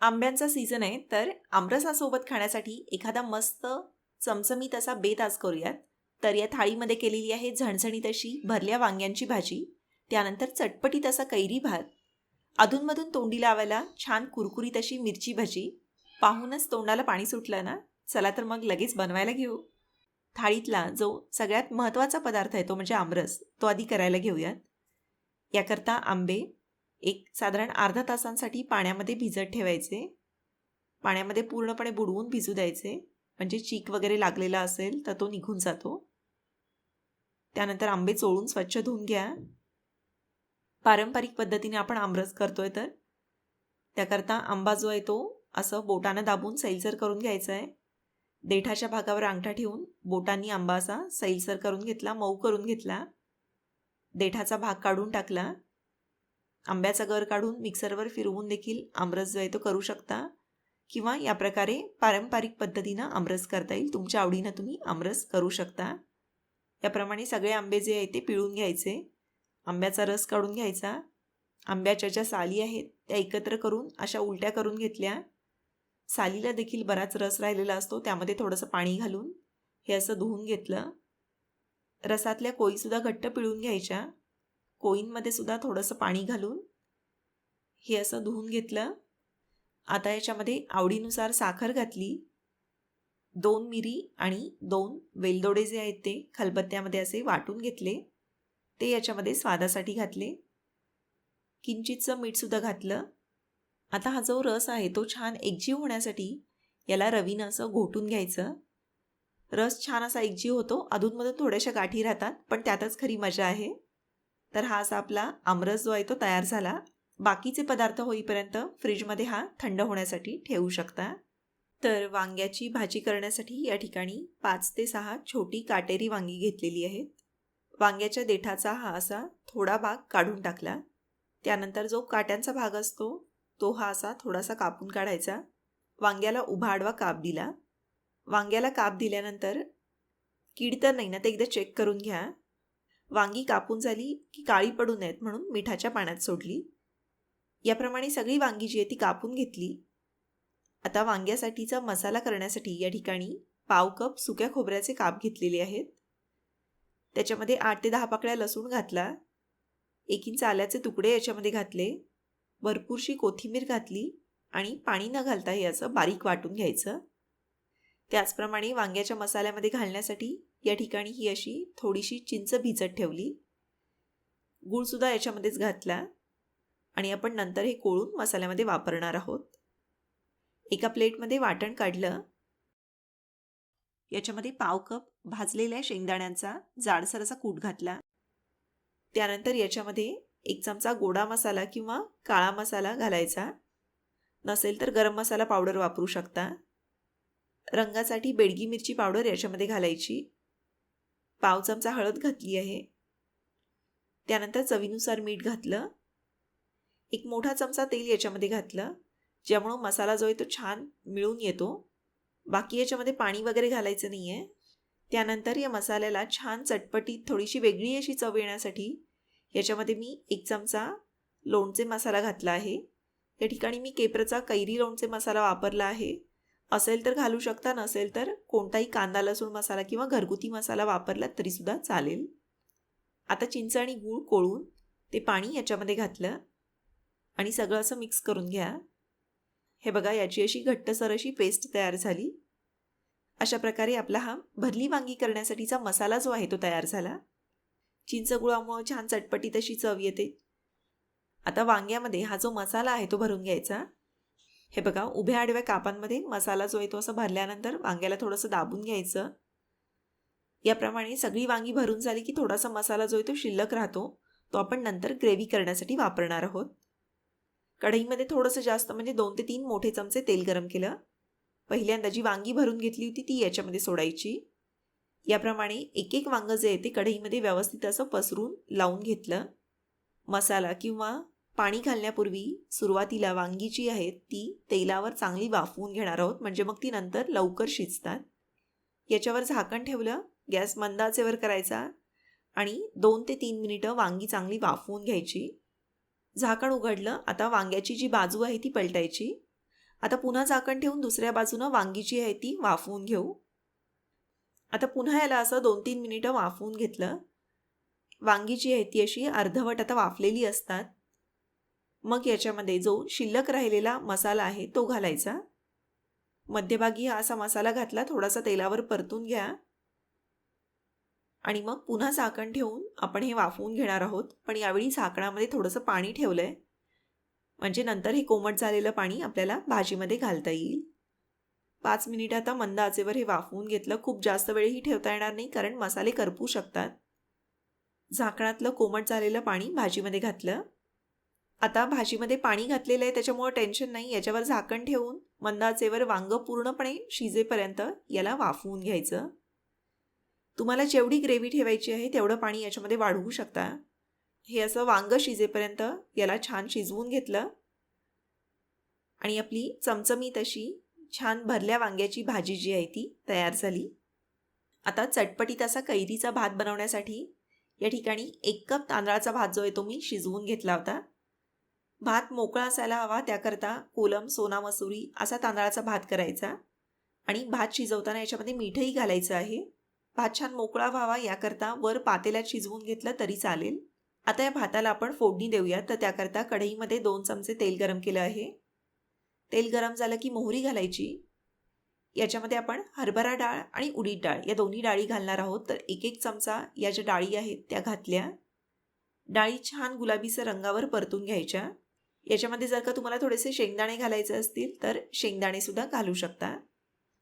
आंब्यांचा season आहे तर आमरसासोबत खाण्यासाठी एखादा मस्त चमचमीत असा बेत आज करूयात. तर या थाळीमध्ये केलेली आहे झणझणीत अशी भरल्या वांग्यांची भाजी त्यानंतर चटपटीत असा कैरी भात. अधूनमधून तोंडी लावायला छान कुरकुरीत अशी मिरची भाजी. पाहूनच तोंडाला पाणी सुटलं ना? चला तर मग लगेच बनवायला घेऊ. थाळीतला जो सगळ्यात महत्त्वाचा पदार्थ आहे तो म्हणजे आमरस तो आधी करायला घेऊयात. याकरता आंबे एक साधारण अर्धा तासांसाठी पाण्यामध्ये भिजत ठेवायचे. पाण्यामध्ये पूर्णपणे बुडवून भिजू द्यायचे. म्हणजे चीक वगैरे लागलेला असेल तर तो निघून जातो. त्यानंतर आंबे चोळून स्वच्छ धुवून घ्या. पारंपरिक पद्धतीने आपण आमरस करतोय तर. त्याकरता आंबा जो आहे तो असं बोटानं दाबून सैलसर करून घ्यायचा आहे. देठाच्या भागावर अंगठा ठेवून बोटांनी आंबा असा सैलसर करून घेतला मऊ करून घेतला. देठाचा भाग काढून टाकला. आंब्याचा गर काढून मिक्सरवर फिरवून देखील आमरस जो आहे तो करू शकता. किंवा या प्रकारे पारंपरिक पद्धतीनं आमरस करता येईल. तुमच्या आवडीनं तुम्ही आमरस करू शकता. याप्रमाणे सगळे आंबे जे आहेत ते पिळून घ्यायचे. आंब्याचा रस काढून घ्यायचा. आंब्याच्या ज्या साली आहेत त्या एकत्र करून अशा उलट्या करून घेतल्या. सालीला देखील बराच रस राहिलेला असतो. त्यामध्ये थोडंसं पाणी घालून हे असं धुवून घेतलं. रसातल्या कोळीसुद्धा घट्ट पिळून घ्यायच्या. कोईनमध्ये सुद्धा थोडंसं पाणी घालून हे असं धुवून घेतलं. आता याच्यामध्ये आवडीनुसार साखर घातली. दोन मिरी आणि दोन वेलदोडे जे आहेत ते खलबत्त्यामध्ये असे वाटून घेतले. ते याच्यामध्ये स्वादासाठी घातले. किंचितचं मीठसुद्धा घातलं. आता हा जो रस आहे तो छान एकजीव होण्यासाठी याला रवीनं असं घोटून घ्यायचं. रस छान असा एकजीव होतो. अधूनमधून थोड्याशा गाठी राहतात पण त्यातच खरी मजा आहे. तर हा असा आपला आमरस जो आहे तो तयार झाला. बाकीचे पदार्थ होईपर्यंत फ्रीजमध्ये हा थंड होण्यासाठी ठेवू शकता. तर वांग्याची भाजी करण्यासाठी या ठिकाणी पाच ते सहा छोटी काटेरी वांगी घेतलेली आहेत. वांग्याच्या देठाचा हा असा थोडा भाग काढून टाकला. त्यानंतर जो काट्यांचा भाग असतो तो हा असा थोडासा कापून काढायचा. वांग्याला उभा आडवा काप दिला. वांग्याला काप दिल्यानंतर कीड तर नाही ना ते एकदा चेक करून घ्या. वांगी कापून झाली की काळी पडू नयेत म्हणून मिठाच्या पाण्यात सोडली. याप्रमाणे सगळी वांगी जी आहे ती कापून घेतली. आता वांग्यासाठीचा मसाला करण्यासाठी या ठिकाणी पाव कप सुक्या खोबऱ्याचे काप घेतलेले आहेत. त्याच्यामध्ये आठ ते दहा पाकळ्या लसूण घातला. एक इंच आल्याचे तुकडे याच्यामध्ये घातले. भरपूरशी कोथिंबीर घातली आणि पाणी न घालता याचं बारीक वाटून घ्यायचं. त्याचप्रमाणे वांग्याच्या मसाल्यामध्ये घालण्यासाठी या ठिकाणी ही अशी थोडीशी चिंच भिजत ठेवली. गूळसुद्धा याच्यामध्येच घातला आणि आपण नंतर हे कोळून मसाल्यामध्ये वापरणार आहोत. एका प्लेटमध्ये वाटण काढलं. याच्यामध्ये पाव कप भाजलेल्या शेंगदाण्यांचा जाडसर असा कूट घातला. त्यानंतर याच्यामध्ये एक चमचा गोडा मसाला किंवा काळा मसाला घालायचा. नसेल तर गरम मसाला पावडर वापरू शकता. रंगासाठी बेडगी मिरची पावडर याच्यामध्ये घालायची. पाव चमचा हळद घातली आहे. त्यानंतर चवीनुसार मीठ घातलं. एक मोठा चमचा तेल याच्यामध्ये घातलं ज्यामुळं मसाला जो आहे तो छान मिळून येतो. बाकी याच्यामध्ये पाणी वगैरे घालायचं नाही आहे त्यानंतर या मसाल्याला छान चटपटीत थोडीशी वेगळी अशी चव येण्यासाठी याच्यामध्ये मी एक चमचा लोणचे मसाला घातला आहे. या ठिकाणी मी केप्रचा कैरी लोणचे मसाला वापरला आहे. असेल तर घालू शकता नसेल तर कोणताही कांदा लसूण मसाला किंवा घरगुती मसाला वापरला तरीसुद्धा चालेल. आता चिंच आणि गूळ कोळून ते पाणी याच्यामध्ये घातलं आणि सगळं असं मिक्स करून घ्या. हे बघा याची अशी घट्टसर अशी पेस्ट तयार झाली. अशा प्रकारे आपला हा भरली वांगी करण्यासाठीचा मसाला जो आहे तो तयार झाला. चिंच गुळामुळं छान चटपटीत अशी चव येते. आता वांग्यामध्ये हा जो मसाला आहे तो भरून घ्यायचा. हे बघा उभ्या आडव्या कापांमध्ये मसाला जो आहे तो असं भरल्यानंतर वांग्याला थोडंसं दाबून घ्यायचं. याप्रमाणे सगळी वांगी भरून झाली की थोडासा मसाला जो आहे तो शिल्लक राहतो तो आपण नंतर ग्रेव्ही करण्यासाठी वापरणार आहोत. कढईमध्ये थोडंसं जास्त म्हणजे दोन ते तीन मोठे चमचे तेल गरम केलं. पहिल्यांदा जी वांगी भरून घेतली होती ती याच्यामध्ये सोडायची. याप्रमाणे एक एक वांगं जे आहे ते कढईमध्ये व्यवस्थित असं पसरून लावून घेतलं. मसाला किंवा पाणी घालण्यापूर्वी सुरुवातीला वांगी जी आहेत ती तेलावर चांगली वाफवून घेणार आहोत. म्हणजे मग ती नंतर लवकर शिजतात. याच्यावर झाकण ठेवलं गॅस मंदाचेवर करायचा आणि दोन ते तीन मिनिटं वांगी चांगली वाफवून घ्यायची. झाकण उघडलं आता वांग्याची जी बाजू आहे ती पलटायची. आता पुन्हा झाकण ठेवून दुसऱ्या बाजूनं वांगी जी आहे ती वाफवून घेऊ. आता पुन्हा याला असं दोन तीन मिनिटं वाफवून घेतलं. वांगी जी आहे ती अशी अर्धवट आता वाफलेली असतात. मग याच्यामध्ये जो शिल्लक राहिलेला मसाला आहे तो घालायचा. मध्यभागी हा असा मसाला घातला थोडासा तेलावर परतून घ्या. आणि मग पुन्हा झाकण ठेवून आपण हे वाफवून घेणार आहोत. पण यावेळी झाकणामध्ये थोडंसं पाणी ठेवलं आहे म्हणजे नंतर हे कोमट झालेलं पाणी आपल्याला भाजीमध्ये घालता येईल. पाच मिनिट आता मंद आचेवर हे वाफवून घेतलं. खूप जास्त वेळही ठेवता येणार नाही कारण मसाले करपू शकतात. झाकणातलं कोमट झालेलं पाणी भाजीमध्ये घातलं. आता भाजीमध्ये पाणी घातलेलं आहे त्याच्यामुळं टेन्शन नाही. याच्यावर झाकण ठेवून मंदाचेवर वांग पूर्णपणे शिजेपर्यंत याला वाफवून घ्यायचं. तुम्हाला जेवढी ग्रेव्ही ठेवायची आहे तेवढं पाणी याच्यामध्ये वाढवू शकता. हे असं वांग शिजेपर्यंत याला छान शिजवून घेतलं. आणि आपली चमचमीत अशी छान भरल्या वांग्याची भाजी जी आहे ती तयार झाली. आता चटपटीत असा कैरीचा भात बनवण्यासाठी या ठिकाणी एक कप तांदळाचा भात जो आहे तो मी शिजवून घेतला होता. भात मोकळा असायला हवा त्याकरता कोलम सोना मसुरी असा तांदळाचा भात करायचा. आणि भात शिजवताना याच्यामध्ये मीठही घालायचं आहे. भात छान मोकळा व्हावा याकरता वर पातेल्यात शिजवून घेतलं तरी चालेल. आता या भाताला आपण फोडणी देऊया तर त्याकरता कढईमध्ये दोन चमचे तेल गरम केलं आहे. तेल गरम झालं की मोहरी घालायची. याच्यामध्ये आपण हरभरा डाळ आणि उडीद डाळ या दोन्ही डाळी घालणार आहोत. तर एक एक चमचा या ज्या डाळी आहेत त्या घातल्या. डाळी छान गुलाबीसर रंगावर परतून घ्यायच्या. याच्यामध्ये जर का तुम्हाला थोडेसे शेंगदाणे घालायचे असतील तर शेंगदाणेसुद्धा घालू शकता.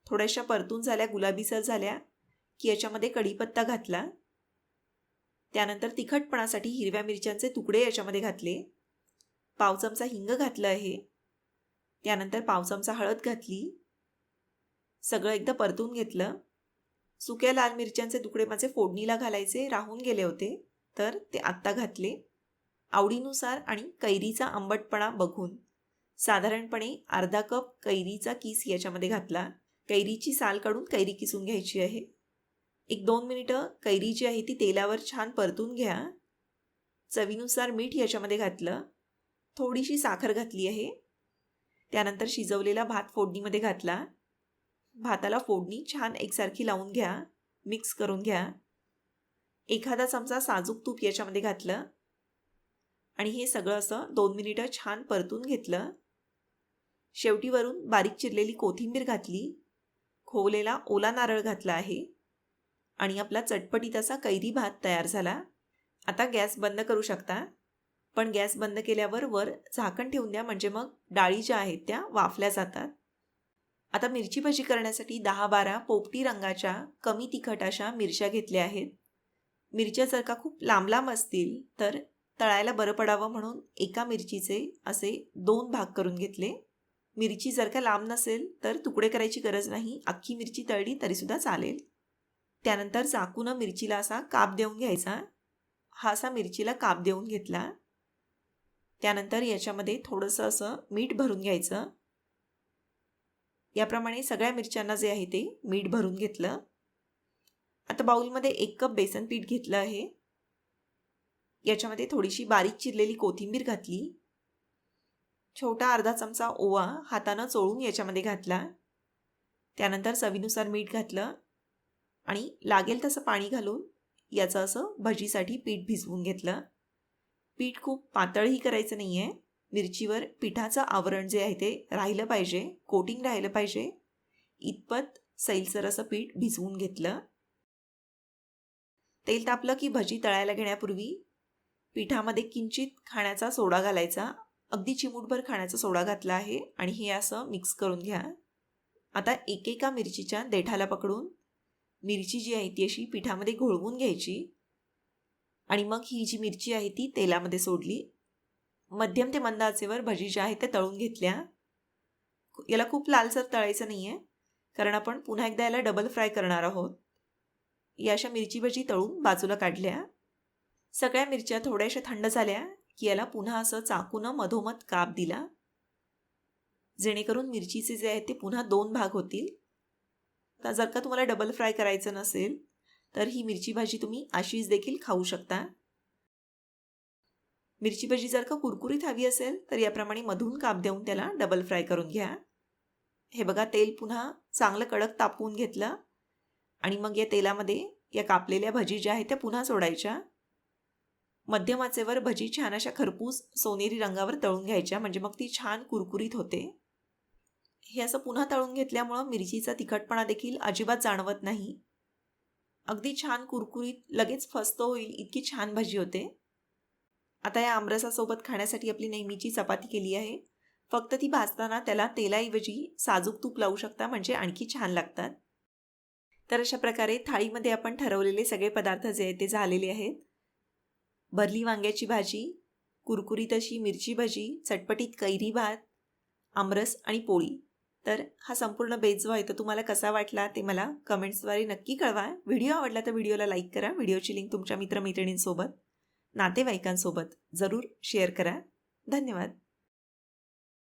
थोड्याशा परतून झाल्या गुलाबीसर झाल्या की याच्यामध्ये कढीपत्ता घातला. त्यानंतर तिखटपणासाठी हिरव्या मिरच्यांचे तुकडे याच्यामध्ये घातले. पाव चमचा हिंग घातलं आहे. त्यानंतर पाव चमचा हळद घातली. सगळं एकदा परतून घेतलं. सुक्या लाल मिरच्यांचे तुकडे माझे फोडणीला घालायचे राहून गेले होते तर ते आत्ता घातले. आवडीनुसार आणि कैरीचा आंबटपणा बघून साधारणपणे अर्धा कप कैरीचा किस याच्यामध्ये घातला. कैरीची साल काढून कैरी किसून घ्यायची आहे. एक दोन मिनिटं कैरी जी आहे ती तेलावर छान परतून घ्या. चवीनुसार मीठ याच्यामध्ये घातलं. थोडीशी साखर घातली आहे. त्यानंतर शिजवलेला भात फोडणीमध्ये घातला. भाताला फोडणी छान एकसारखी लावून घ्या. मिक्स करून घ्या. एखादा चमचा साजूक तूप याच्यामध्ये घातलं. आणि हे सगळं असं दोन मिनिटं छान परतून घेतलं. शेवटीवरून बारीक चिरलेली कोथिंबीर घातली. खोवलेला ओला नारळ घातला आहे. आणि आपला चटपटीत असा कैरी भात तयार झाला. आता गॅस बंद करू शकता. पण गॅस बंद केल्यावर वर झाकण ठेवून द्या म्हणजे मग डाळी ज्या आहेत त्या वाफल्या जातात. आता मिरची भाजी करण्यासाठी दहा बारा पोपटी रंगाच्या कमी तिखट अशा मिरच्या घेतल्या आहेत. मिरच्या जर का खूप लांब लांब असतील तर तळायला बरं पडावं म्हणून एका मिरचीचे असे दोन भाग करून घेतले. मिरची जर का लांब नसेल तर तुकडे करायची गरज नाही. अख्खी मिरची तळली तरीसुद्धा चालेल. त्यानंतर चाकूनं मिरचीला असा काप देऊन घ्यायचा. हा असा मिरचीला काप देऊन घेतला. त्यानंतर याच्यामध्ये थोडंसं असं मीठ भरून घ्यायचं. याप्रमाणे सगळ्या मिरच्यांना जे आहे ते मीठ भरून घेतलं. आता बाऊलमध्ये एक कप बेसन पीठ घेतलं आहे. याच्यामध्ये थोडीशी बारीक चिरलेली कोथिंबीर घातली. छोटा अर्धा चमचा ओवा हातानं चोळून याच्यामध्ये घातला. त्यानंतर चवीनुसार मीठ घातलं आणि लागेल तसं पाणी घालून याचं असं भजीसाठी पीठ भिजवून घेतलं. पीठ खूप पातळही करायचं नाही आहे मिरचीवर पिठाचं आवरण जे आहे ते राहिलं पाहिजे कोटिंग राहिलं पाहिजे. इतपत सैलसर असं पीठ भिजवून घेतलं. तेल तापलं की भजी तळायला घेण्यापूर्वी पिठामध्ये किंचित खाण्याचा सोडा घालायचा. अगदी चिमूटभर खाण्याचा सोडा घातला आहे आणि हे असं मिक्स करून घ्या. आता एकेका मिरचीच्या देठाला पकडून मिरची जी आहे ती अशी पिठामध्ये घोळवून घ्यायची आणि मग ही जी मिरची आहे ती तेलामध्ये सोडली. मध्यम ते मंद आचेवर भजी ज्या आहेत त्या तळून घेतल्या. याला खूप लालसर तळायचं नाही आहे कारण आपण पुन्हा एकदा याला डबल फ्राय करणार आहोत. या अशा मिरची भजी तळून बाजूला काढल्या. सगळ्या मिरच्या थोड्याशा थंड झाल्या. की याला पुन्हा असं चाकूनं मधोमध काप दिला. जेणेकरून मिरचीचे जे आहेत ते पुन्हा दोन भाग होतील. तर जर का तुम्हाला डबल फ्राय करायचं नसेल तर ही मिरची भाजी तुम्ही अशीच देखील खाऊ शकता. मिरची भाजी जर का कुरकुरीत हवी असेल तर याप्रमाणे मधून काप देऊन त्याला डबल फ्राय करून घ्या. हे बघा तेल पुन्हा चांगलं कडक तापवून घेतलं. आणि मग या तेलामध्ये या कापलेल्या भजी ज्या आहेत त्या पुन्हा सोडायच्या. मध्यमाचेवर भजी छान अशा खरपूस सोनेरी रंगावर तळून घ्यायच्या. म्हणजे मग ती छान कुरकुरीत होते. हे असं पुन्हा तळून घेतल्यामुळं मिरचीचा तिखटपणा देखील अजिबात जाणवत नाही. अगदी छान कुरकुरीत लगेच फस्त होईल इतकी छान भजी होते. आता या आमरसासोबत खाण्यासाठी आपली नेहमीची चपाती केली आहे. फक्त ती भाजताना त्याला तेलाऐवजी साजूक तूप लावू शकता म्हणजे आणखी छान लागतात. तर अशा प्रकारे थाळीमध्ये आपण ठरवलेले सगळे पदार्थ जे आहेत ते झालेले आहेत. भरली वांग्याची भाजी कुरकुरीत अशी मिरची भजी चटपटीत कैरी भात आमरस आणि पोळी. तर हा संपूर्ण बेत जो आहे. तो तुम्हाला कसा वाटला ते मला कमेंट्सद्वारे नक्की कळवा. व्हिडिओ आवडला तर व्हिडिओला लाईक करा. व्हिडिओची लिंक तुमच्या मित्रमैत्रिणींसोबत नातेवाईकांसोबत जरूर शेअर करा. धन्यवाद.